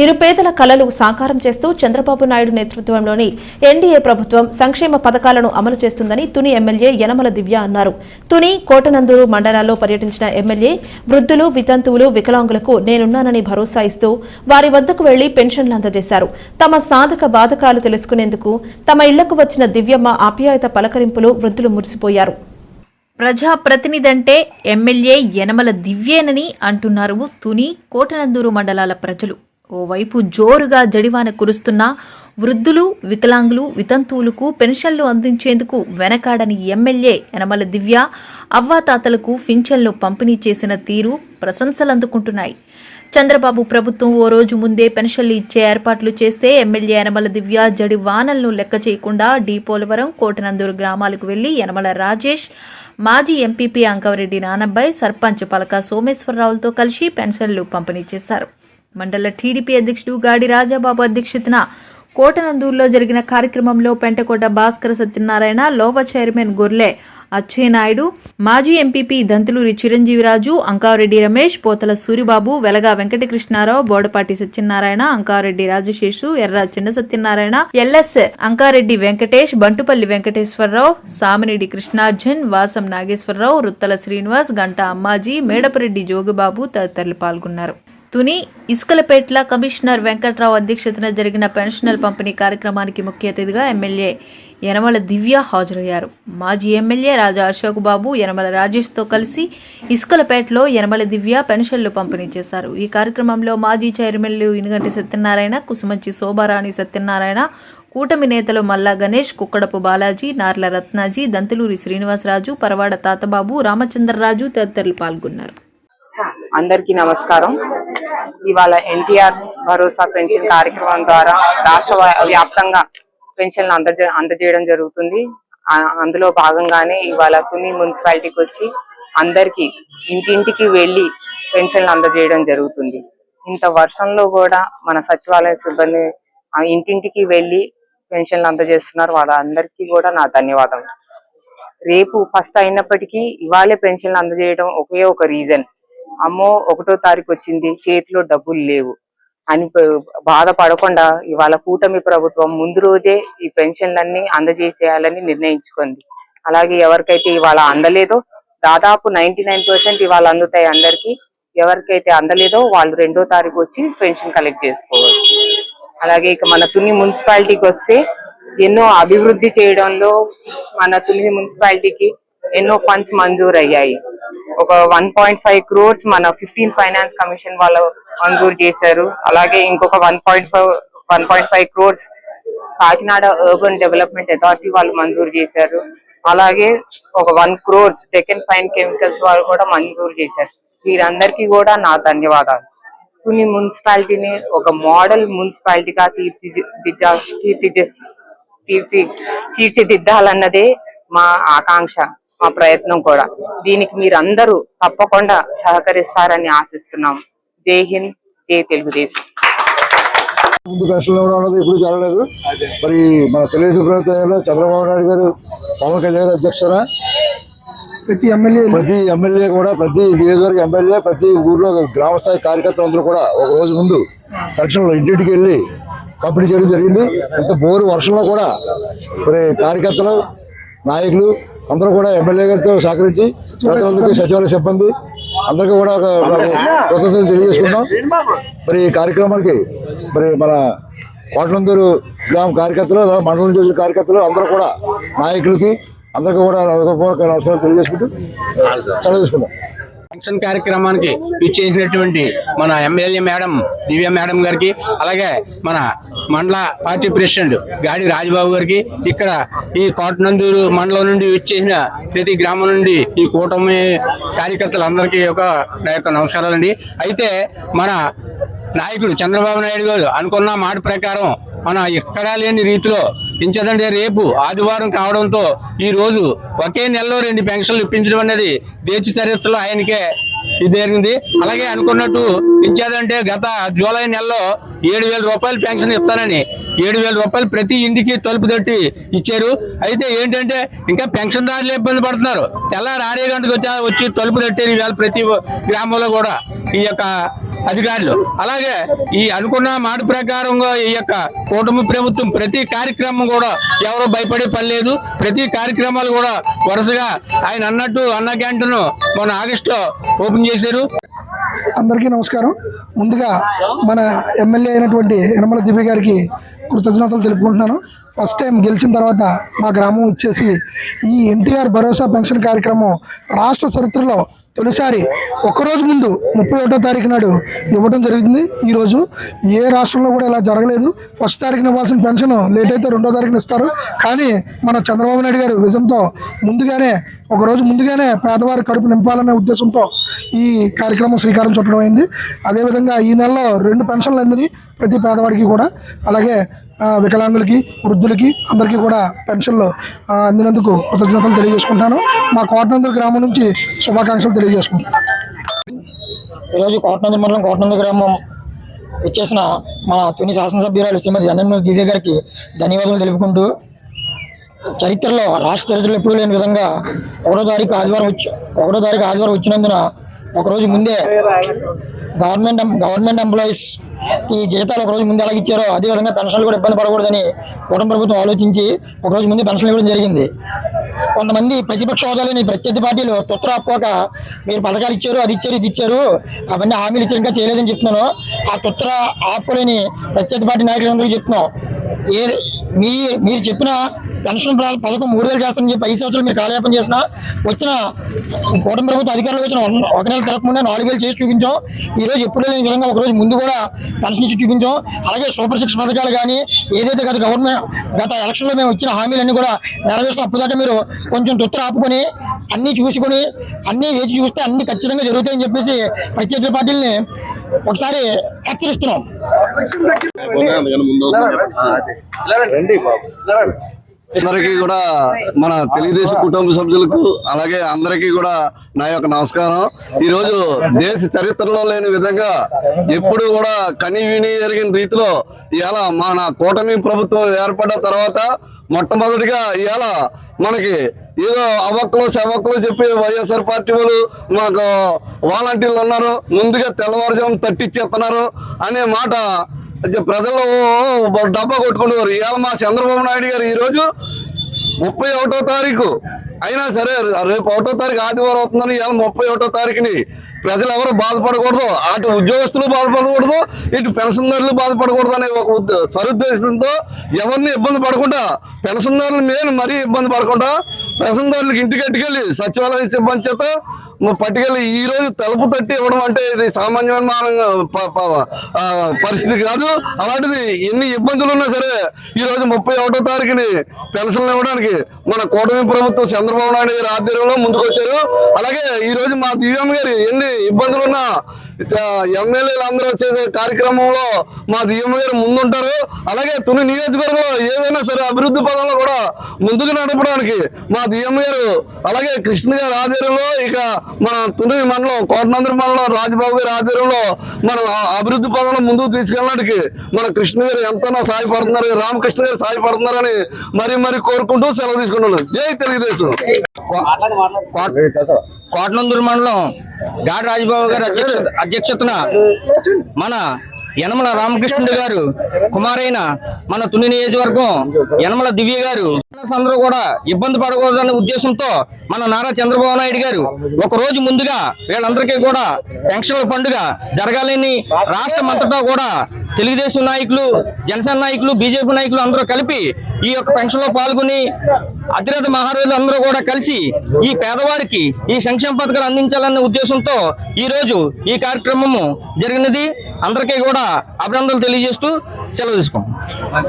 నిరుపేదల కలలు సాకారం చేస్తూ చంద్రబాబు నాయుడు నేతృత్వంలోని ఎన్డీఏ ప్రభుత్వం సంక్షేమ పథకాలను అమలు చేస్తుందని తుని ఎమ్మెల్యే యనమల దివ్య అన్నారు. తుని కోటనందూరు మండలాల్లో పర్యటించిన ఎమ్మెల్యే వృద్ధులు వితంతువులు వికలాంగులకు నేనున్నానని భరోసా ఇస్తూ వారి వద్దకు వెళ్ళి పెన్షన్లు అందజేశారు. తమ సాధక బాధకాలు తెలుసుకునేందుకు తమ ఇళ్ళకు వచ్చిన దివ్యమ్మ ఆప్యాయత పలకరింపులు వృద్ధులు మురిసిపోయారు. ప్రజాప్రతినిధంటే ఎమ్మెల్యే యనమల దివ్యేనని అంటున్నారు తుని కోటనందూరు మండలాల ప్రజలు. ఓవైపు జోరుగా జడివాన కురుస్తున్న వృద్ధులు వికలాంగులు వితంతువులకు పెన్షన్లు అందించేందుకు వెనకాడని ఎమ్మెల్యే యనమల దివ్య అవ్వాతాతలకు పింఛన్లు పంపిణీ చేసిన తీరు ప్రశంసలు అందుకుంటున్నాయి చంద్రబాబు ప్రభుత్వం ఓ రోజు ముందే పెన్షన్లు ఇచ్చే ఏర్పాట్లు చేస్తే ఎమ్మెల్యే యనమల దివ్య జడి వానలను లెక్క చేయకుండా డీపోలవరం కోటనందూరు గ్రామాలకు వెళ్ళి యనమల రాజేష్ మాజీ ఎంపీపీ అంకవరెడ్డి నానబ్బాయి సర్పంచ్ పలక సోమేశ్వరరావులతో కలిసి పెన్షన్లు పంపిణీ చేశారు. మండల టీడీపీ అధ్యక్షుడు గాడి రాజాబాబు అధ్యక్షతన కోటనందూరులో జరిగిన కార్యక్రమంలో పెంటకోట భాస్కర సత్యనారాయణ లోవ చైర్మన్ గొర్లే అచ్చెన్నాయుడు మాజీ ఎంపీపీ దంతులూరి చిరంజీవిరాజు అంకారెడ్డి రమేష్ పోతల సూరిబాబు వెలగా వెంకటకృష్ణారావు బోడపాటి సత్యనారాయణ అంకారెడ్డి రాజశేషు ఎర్ర చిన్న సత్యనారాయణ ఎల్ఎస్ అంకారెడ్డి వెంకటేష్ బంటుపల్లి వెంకటేశ్వరరావు సామిరెడ్డి కృష్ణార్జున్ వాసం నాగేశ్వరరావు రుత్తల శ్రీనివాస్ గంటా అమ్మాజీ మేడపరెడ్డి జోగుబాబు తదితరులు పాల్గొన్నారు. తుని ఇసుకలపేట్ల కమిషనర్ వెంకట్రావు అధ్యక్షతన జరిగిన పెన్షనల్ పంపిణీ కార్యక్రమానికి ముఖ్య అతిథిగా ఎమ్మెల్యే యనమల దివ్య హాజరయ్యారు. మాజీ ఎమ్మెల్యే రాజా అశోక్ బాబు యనమల రాజేష్తో కలిసి ఇసుకలపేటలో యనమల దివ్య పెన్షన్లు పంపిణీ చేశారు. ఈ కార్యక్రమంలో మాజీ చైర్మన్లు ఇనుగంటి సత్యనారాయణ కుసుమంచి శోభారాణి సత్యనారాయణ కూటమి నేతలు మల్లా గణేష్ కుక్కడపు బాలాజీ నార్ల రత్నాజీ దంతులూరి శ్రీనివాసరాజు పరవాడ తాతబాబు రామచంద్రరాజు తదితరులు పాల్గొన్నారు. అందరికీ నమస్కారం. ఇవాళ ఎన్టీఆర్ భరోసా పెన్షన్ కార్యక్రమం ద్వారా రాష్ట్ర వ్యాప్తంగా పెన్షన్లు అందజే అందజేయడం జరుగుతుంది. అందులో భాగంగానే ఇవాళ తుని మున్సిపాలిటీకి వచ్చి అందరికీ ఇంటింటికి వెళ్ళి పెన్షన్లు అందజేయడం జరుగుతుంది. ఇంత వర్షంలో కూడా మన సచివాలయ సిబ్బంది ఇంటింటికి వెళ్ళి పెన్షన్లు అందజేస్తున్నారు. వాళ్ళందరికీ కూడా నా ధన్యవాదాలు రేపు ఫస్ట్ అయినప్పటికీ ఇవాళే పెన్షన్లు అందజేయడం ఒకే ఒక రీజన్. అమ్మో ఒకటో తారీఖు వచ్చింది చేతిలో డబ్బులు లేవు అని బాధపడకుండా ఇవాళ కూటమి ప్రభుత్వం ముందు రోజే ఈ పెన్షన్లన్నీ అందజేసేయాలని నిర్ణయించుకుంది. అలాగే ఎవరికైతే ఇవాళ అందలేదో దాదాపు నైన్టీ నైన్ పర్సెంట్ ఇవాళ అందుతాయి అందరికి ఎవరికైతే అందలేదో వాళ్ళు రెండో తారీఖు వచ్చి పెన్షన్ కలెక్ట్ చేసుకోవచ్చు. అలాగే ఇక మన తుని మున్సిపాలిటీకి వస్తే ఎన్నో అభివృద్ధి చేయడంలో మన తుని మున్సిపాలిటీకి ఎన్నో ఫండ్స్ మంజూరు అయ్యాయి ఒక వన్ పాయింట్ ఫైవ్ క్రోర్స్ మన ఫిఫ్టీన్ ఫైనాన్స్ కమిషన్ వాళ్ళు మంజూరు చేశారు. అలాగే ఇంకొక one point five one point five crores Kakinada urban development authority వాళ్ళు మంజూరు చేశారు. అలాగే ఒక వన్ క్రోర్స్ టెకెన్ ఫైన్ కెమికల్స్ వాళ్ళు కూడా మంజూరు చేశారు. వీరందరికీ కూడా నా ధన్యవాదాలు. కొన్ని మున్సిపాలిటీని ఒక మోడల్ మున్సిపాలిటీగా తీర్చిదిద్దా తీర్చి తీర్చిదిద్దాలన్నదే మా ఆకాంక్ష మా ప్రయత్నం కూడా. దీనికి మీరందరూ తప్పకుండా సహకరిస్తారని ఆశిస్తున్నాం. జై హింద్ జై తెలుగుదేశం. ముందు కష్టంలో ఉన్నది ఎప్పుడు జరగలేదు మరి మన తెలుగుదేశం ప్రభుత్వంలో చంద్రబాబు నాయుడు గారు పవన్ కళ్యాణ్ గారు అధ్యక్షన ప్రతి ఎమ్మెల్యే ప్రతి ఎమ్మెల్యే కూడా ప్రతి నియోజకవర్గ ఎమ్మెల్యే ప్రతి ఊర్లో గ్రామ స్థాయి కార్యకర్తలందరూ కూడా ఒక రోజు ముందు పెన్షన్లు ఇంటింటికి వెళ్ళి పంపిణీ చేయడం జరిగింది. ఇంత బోరు వర్షంలో కూడా మరి కార్యకర్తలు నాయకులు అందరూ కూడా ఎమ్మెల్యే గారితో సహకరించి ప్రజలందరికీ సచివాలయ సిబ్బంది అందరికీ కూడా ఒక కృతజ్ఞతలు తెలియజేసుకుంటాం మరి ఈ కార్యక్రమానికి మరి మన కోటనందూరు గ్రామ కార్యకర్తలు మండలం చేసిన కార్యకర్తలు అందరూ కూడా నాయకులకి అందరికీ కూడా హృదయపూర్వక నమస్కారం తెలియజేసుకుంటూ సెలవు తీసుకుంటాం ఫంక్షన్ కార్యక్రమానికి ఇచ్చేసినటువంటి మన ఎమ్మెల్యే మేడం దివ్య మేడం గారికి అలాగే మన మండల పార్టీ ప్రెసిడెంట్ గాడి రాజబాబు గారికి ఇక్కడ ఈ కోటనందూరు మండలం నుండి ఇచ్చేసిన ప్రతి గ్రామం నుండి ఈ కూటమి కార్యకర్తలందరికీ ఒక నా యొక్క నమస్కారాలండి. అయితే మన నాయకుడు చంద్రబాబు నాయుడు గారు అనుకున్న మాట ప్రకారం మన ఎక్కడా లేని రీతిలో ఇంచదంటే రేపు ఆదివారం కావడంతో ఈ రోజు ఒకే నెలలో రెండు పెన్షన్లు ఇప్పించడం అనేది దేశ చరిత్రలో ఆయనకే ఇది జరిగింది. అలాగే అనుకున్నట్టు ఇచ్చేదంటే గత జూలై నెలలో ఏడు వేల రూపాయలు పెన్షన్ ఇస్తానని ఏడు వేల రూపాయలు ప్రతి ఇంటికి తలుపు తట్టి ఇచ్చారు. అయితే ఏంటంటే ఇంకా పెన్షన్దారులు ఇబ్బంది పడుతున్నారు. తెల్లారి ఆరే గంటకు వచ్చి వచ్చి తలుపు తట్టారు ఇవాళ ప్రతి గ్రామంలో కూడా. ఈ యొక్క అధికారులు. అలాగే ఈ అనుకున్న మాట ప్రకారంగా ఈ యొక్క కూటమి ప్రభుత్వం ప్రతి కార్యక్రమం కూడా ఎవరు భయపడే పని లేదు. ప్రతి కార్యక్రమాలు కూడా వరుసగా ఆయన అన్నట్టు అన్న క్యాంటీన్ మన ఆగస్టులో ఓపెన్ చేశారు. అందరికీ నమస్కారం. ముందుగా మన ఎమ్మెల్యే అయినటువంటి యనమల దివ్య గారికి కృతజ్ఞతలు తెలుపుకుంటున్నాను. ఫస్ట్ టైం గెలిచిన తర్వాత మా గ్రామం వచ్చేసి ఈ ఎన్టీఆర్ భరోసా పెన్షన్ కార్యక్రమం రాష్ట్ర చరిత్రలో తొలిసారి ఒక్కరోజు ముందు ముప్పై ఒకటో తారీఖు నాడు ఇవ్వడం జరిగింది. ఈరోజు ఏ రాష్ట్రంలో కూడా ఇలా జరగలేదు. ఫస్ట్ తారీఖున ఇవ్వాల్సిన పెన్షన్ లేట్ అయితే రెండో తారీఖున ఇస్తారు. కానీ మన చంద్రబాబు నాయుడు గారి విజయంతో ముందుగానే ఒకరోజు ముందుగానే పేదవారి కడుపు నింపాలనే ఉద్దేశంతో ఈ కార్యక్రమం శ్రీకారం చుట్టడం అయింది. అదేవిధంగా ఈ నెలలో రెండు పెన్షన్లు అందిని ప్రతి పేదవాడికి కూడా. అలాగే వికలాంగులకి వృద్ధులకి అందరికీ కూడా పెన్షన్లు అందినందుకు కృతజ్ఞతలు తెలియజేసుకుంటాను. మా కోటనందూరు గ్రామం నుంచి శుభాకాంక్షలు తెలియజేసుకుంటాను ఈరోజు కోటనంది మండలం కోటనంది గ్రామం వచ్చేసిన మన తొని శాసనసభ్యురాలు శ్రీమతి అన్నమూరి దివ్య గారికి ధన్యవాదాలు తెలుపుకుంటూ చరిత్రలో రాష్ట్ర చరిత్రలో ఎప్పుడూ లేని విధంగా ఒకటో తారీఖు ఆదివారం వచ్చి ఒకటో తారీఖు ఆదివారం వచ్చినందున ఒకరోజు ముందే గవర్నమెంట్ గవర్నమెంట్ ఎంప్లాయీస్ ఈ జీతాలు ఒకరోజు ముందే ఎలా ఇచ్చారో అదేవిధంగా పెన్షన్లు కూడా ఇబ్బంది పడకూడదని కుటుంబ ప్రభుత్వం ఆలోచించి ఒకరోజు ముందే పెన్షన్లు ఇవ్వడం జరిగింది. కొంతమంది ప్రతిపక్ష హోదాలని ప్రత్యర్థి పార్టీలు తొత్తర ఆపుకోక మీరు పథకాలు ఇచ్చారు అది ఇచ్చారు ఇది ఇచ్చారు అవన్నీ హామీలు ఇచ్చారు ఇంకా చేయలేదని చెప్తున్నాను. ఆ తొత్తర ఆపుకోలేని ప్రత్యర్థి పార్టీ నాయకులందరూ చెప్తున్నాం. ఏ మీ మీరు చెప్పిన పెన్షన్ పథకం మూడు వేలు చేస్తారని చెప్పి ఐదు సంవత్సరాలు మీరు కాలయాపన చేసిన వచ్చిన కూటమి ప్రభుత్వం అధికారులు వచ్చిన ఒక నెల తిరగకుండా నాలుగు వేలు చేసి చూపించాం. ఈ రోజు ఎప్పుడు లేని విధంగా ఒక రోజు ముందు కూడా పెన్షన్ ఇచ్చి చూపించాం. అలాగే సూపర్ సిక్స్ పథకాలు కానీ ఏదైతే గత గవర్నమెంట్ గత ఎలక్షన్లో మేము ఇచ్చిన హామీలన్నీ కూడా నెరవేర్చిన అప్పటిదాకా మీరు కొంచెం తొత్తు ఆపుకొని అన్నీ చూసుకొని అన్నీ వేచి చూస్తే అన్ని ఖచ్చితంగా జరుగుతాయని చెప్పేసి ప్రత్యేక పార్టీలని ఒకసారి హెచ్చరిస్తున్నాం. అందరికీ కూడా మన తెలుగుదేశం కుటుంబ సభ్యులకు అలాగే అందరికీ కూడా నా యొక్క నమస్కారం. ఈరోజు దేశ చరిత్రలో లేని విధంగా ఎప్పుడు కూడా కని విని జరిగిన రీతిలో ఇలా మన కూటమి ప్రభుత్వం ఏర్పడ్డ తర్వాత మొట్టమొదటిగా ఇవాళ మనకి ఏదో అవక్కలు సెవక్కలు చెప్పి వైఎస్ఆర్ పార్టీ వాళ్ళు మాకు వాలంటీర్లు ఉన్నారు ముందుగా తెల్లవారుజాము తట్టిచ్చేస్తున్నారు అనే మాట ప్రజలు డబ్బా కొట్టుకునేవారు ఇవాళ మా చంద్రబాబు నాయుడు గారు ఈరోజు ముప్పై ఒకటో తారీఖు. అయినా సరే రేపు ఒకటో తారీఖు ఆదివారం అవుతుందని ఇవాళ ముప్పై ఒకటో తారీఖుని ప్రజలు ఎవరు బాధపడకూడదు. అటు ఉద్యోగస్తులు బాధపడకూడదు ఇటు పెన్షన్దారులు బాధపడకూడదు అనే ఒక సరుద్దేశంతో ఎవరిని ఇబ్బంది పడకుండా పెన్షన్దారులు మెయిన్ మరీ ఇబ్బంది పడకుండా పెన్షన్దారులకు ఇంటికి ఎట్టుకెళ్ళి సచివాలయ సిబ్బంది చేత పట్టుకెళ్ళి ఈ రోజు తలుపు తట్టి ఇవ్వడం అంటే ఇది సామాన్యమైన పరిస్థితి కాదు. అలాంటిది ఎన్ని ఇబ్బందులు ఉన్నా సరే ఈ రోజు ముప్పై ఒకటో తారీఖుని పెన్షన్లు ఇవ్వడానికి మన కూటమి ప్రభుత్వం చంద్రబాబు నాయుడు గారి ఆధ్వర్యంలో ముందుకు వచ్చారు అలాగే ఈ రోజు మా దివ్యమ్మ గారు ఎన్ని ఇబ్బందులు ఉన్నా ఎమ్మెల్యేలు అందరూ చేసే కార్యక్రమంలో మా దివ్యమ్మ గారు ముందుంటారు. అలాగే తుని నియోజకవర్గంలో ఏదైనా సరే అభివృద్ధి పదంలో కూడా ముందుకు నడపడానికి మా దివ్యమ్మ గారు అలాగే కృష్ణ గారి ఆధ్వర్యంలో ఇక మన తుని మండలం కోటనందరి మండలం రాజబాబు గారి ఆధ్వర్యంలో మనం అభివృద్ధి పదంలో ముందుకు తీసుకెళ్ళడానికి మన కృష్ణ గారు ఎంతైనా సాయపడుతున్నారు రామకృష్ణ గారు సాయపడుతున్నారని మరీ మరీ కోరుకుంటూ సెలవు తీసుకుంటున్నాను. జై తెలుగుదేశం. కోటనందూరు మండలం గాడి రాజబాబు గారి అధ్యక్ష అధ్యక్షతన మన యనమల రామకృష్ణుడు గారు కుమారైన మన తుని నియోజకవర్గం యనమల దివ్య గారు. అందరూ కూడా ఇబ్బంది పడకూడదనే ఉద్దేశంతో మన నారా చంద్రబాబు నాయుడు గారు ఒక రోజు ముందుగా వీళ్ళందరికీ కూడా పెన్షన్ల పండుగ జరగాలని రాష్ట్రం అంతటా కూడా తెలుగుదేశం నాయకులు జనసేన నాయకులు బీజేపీ నాయకులు అందరూ కలిపి ఈ యొక్క పెన్షన్లో పాల్గొని అతిరథ మహారాజులు అందరూ కూడా కలిసి ఈ పేదవారికి ఈ సంక్షేమ పథకాలు అందించాలనే ఉద్దేశంతో ఈ రోజు ఈ కార్యక్రమము జరిగినది. అందరికీ కూడా అభినందనలు తెలియజేస్తూ సెలవు తీసుకోం